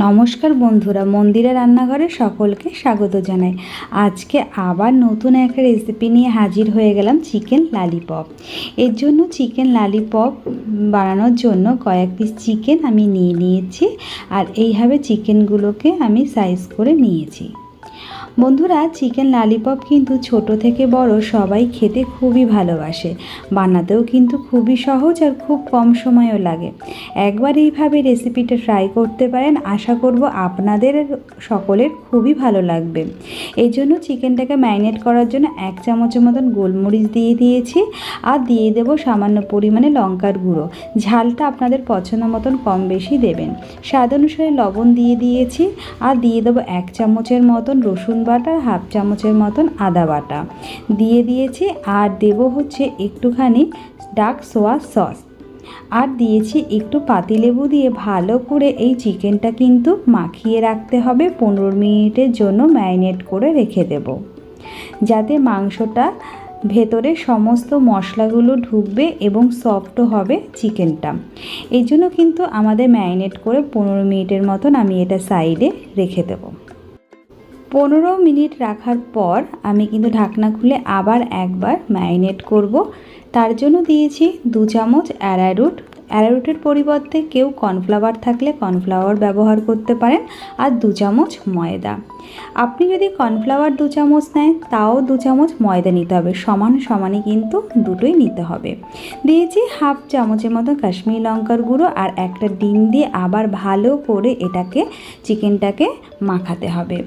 নমস্কার বন্ধুরা, মন্দিরে রান্নাঘরে সকলকে স্বাগত জানাই। আজকে আবার নতুন একটা রেসিপি নিয়ে হাজির হয়ে গেলাম চিকেন লালিপপ এর জন্য চিকেন লালিপপ বানানোর জন্য কয়েক পিস চিকেন আমি নিয়ে নিয়েছি, আর এইভাবে চিকেনগুলোকে আমি সাইজ করে নিয়েছি। বন্ধুরা চিকেন লালিপপ কিন্তু ছোট থেকে বড় সবাই খেতে খুবই ভালোবাসে। বানাতেও কিন্তু খুবই সহজ আর খুব কম সময়ও লাগে। একবার এইভাবে রেসিপিটা ট্রাই করতে পারেন, আশা করব আপনাদের সকলের খুবই ভালো লাগবে। এই জন্য চিকেনটাকে ম্যারিনেট করার জন্য এক চামচের মতন গোলমরিচ দিয়ে দিয়েছি আর দিয়ে দেব সামান্য পরিমাণে লঙ্কার গুঁড়ো। ঝালটা আপনাদের পছন্দ মতন কম বেশি দেবেন। স্বাদ অনুসারে লবণ দিয়ে দিয়েছি আর দিয়ে দেবো এক চামচের মতন রসুন বাটা হাফ চামচের মতন আদা বাটা। দিয়ে দিয়েছি আর দেব হচ্ছে একটুখানি ডার্ক সোয়া সস। আর দিয়েছি একটু পাতিলেবু দিয়ে ভালো করে এই চিকেনটা কিন্তু মাখিয়ে রাখতে হবে। পনেরো মিনিটের জন্য ম্যারিনেট করে রেখে দেব। যাতে মাংসটা ভেতরে সমস্ত মশলাগুলো ঢুকবে এবং সফটও হবে চিকেনটা। এই জন্য কিন্তু আমাদের ম্যারিনেট করে পনেরো মিনিটের মতন আমি এটা সাইডে রেখে দেবো। পনেরো মিনিট রাখার পর আমি কিন্তু ঢাকনা খুলে আবার একবার ম্যারিনেট করব। তার জন্য দিয়েছি দু চামচ অ্যারারুট। অ্যারারুটের পরিবর্তে কেউ কর্নফ্লাওয়ার থাকলে কর্নফ্লাওয়ার ব্যবহার করতে পারেন আর দু চামচ ময়দা। আপনি যদি কর্নফ্লাওয়ার দু চামচ নেন, তাও দু চামচ ময়দা নিতে হবে। সমান সমানই কিন্তু দুটোই নিতে হবে। দিয়েছি হাফ চামচের মতো কাশ্মীরি লঙ্কার গুঁড়ো আর একটা ডিম দিয়ে আবার ভালো করে এটাকে, চিকেনটাকে মাখাতে হবে।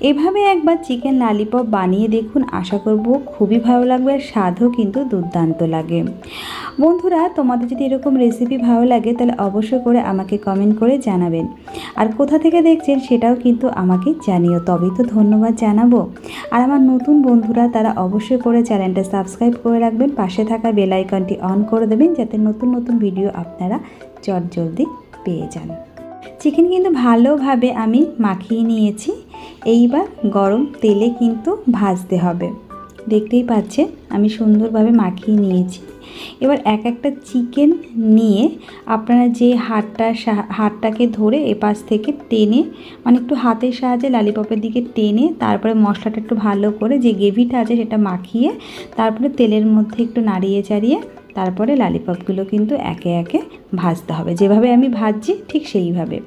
এভাবে একবার চিকেন লালিপপ বানিয়ে দেখুন, আশা করব খুবই ভালো লাগবে আর স্বাদও কিন্তু দুর্দান্ত লাগে। বন্ধুরা, তোমাদের যদি এরকম রেসিপি ভালো লাগে, তাহলে অবশ্যই করে আমাকে কমেন্ট করে জানাবেন। আর কোথা থেকে দেখছেন সেটাও কিন্তু আমাকে জানিও। তবেই তো ধন্যবাদ জানাব। আর আমার নতুন বন্ধুরা, তারা অবশ্যই করে চ্যানেলটা সাবস্ক্রাইব করে রাখবেন। পাশে থাকা বেল আইকনটি অন করে দেবেন, যাতে নতুন নতুন ভিডিও আপনারা চট জলদি পেয়ে যান। চিকেন কিন্তু ভালোভাবে আমি মাখিয়ে নিয়েছি। এইবার গরম তেলে কিন্তু ভাজতে হবে। দেখতেই পাচ্ছেন, আমি সুন্দরভাবে মাখিয়ে নিয়েছি। এবার এক একটা চিকেন নিয়ে আপনারা যে হাড়টা হাড়টাকে ধরে এপাশ থেকে টেনে মানে একটু হাতের সাহায্যে লালিপপের দিকে টেনে, তারপরে মশলাটা একটু ভালো করে যে গ্রেভিটা আছে সেটা মাখিয়ে, তারপরে তেলের মধ্যে একটু নাড়িয়ে চাড়িয়ে তারপরে লালিপপগুলো কিন্তু একে একে ভাজতে হবে। যেভাবে আমি ভাজছি ঠিক সেইভাবে।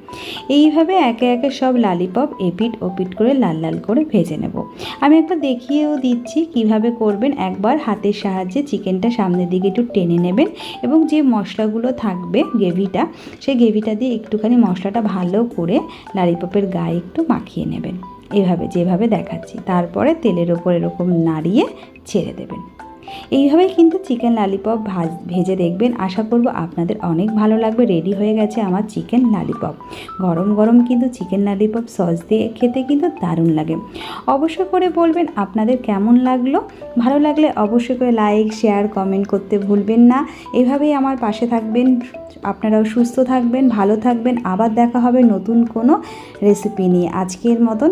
এইভাবে একে একে সব লালিপপ এপিট ওপিট করে লাল লাল করে ভেজে নেব। আমি একবার দেখিয়েও দিচ্ছি কীভাবে করবেন। একবার হাতের সাহায্যে চিকেনটা সামনের দিকে একটু টেনে নেবেন এবং যে মশলাগুলো থাকবে গ্রেভিটা, সেই গ্রেভিটা দিয়ে একটুখানি মশলাটা ভালো করে লালিপপের গায়ে একটু মাখিয়ে নেবেন। এভাবে, যেভাবে দেখাচ্ছি। তারপরে তেলের ওপর এরকম নাড়িয়ে ছেড়ে দেবেন। এইভাবেই কিন্তু চিকেন লালিপপ ভাজ, ভেজে দেখবেন। আশা করব আপনাদের অনেক ভালো লাগবে। রেডি হয়ে গেছে আমার চিকেন লালিপপ। গরম গরম কিন্তু চিকেন লালিপপ সস দিয়ে খেতে কিন্তু দারুণ লাগে। অবশ্যই করে বলবেন আপনাদের কেমন লাগল? ভালো লাগলে অবশ্যই করে লাইক, শেয়ার, কমেন্ট করতে ভুলবেন না। এভাবেই আমার পাশে থাকবেন। আপনারাও সুস্থ থাকবেন, ভালো থাকবেন। আবার দেখা হবে নতুন কোনো রেসিপি নিয়ে। আজকের মতন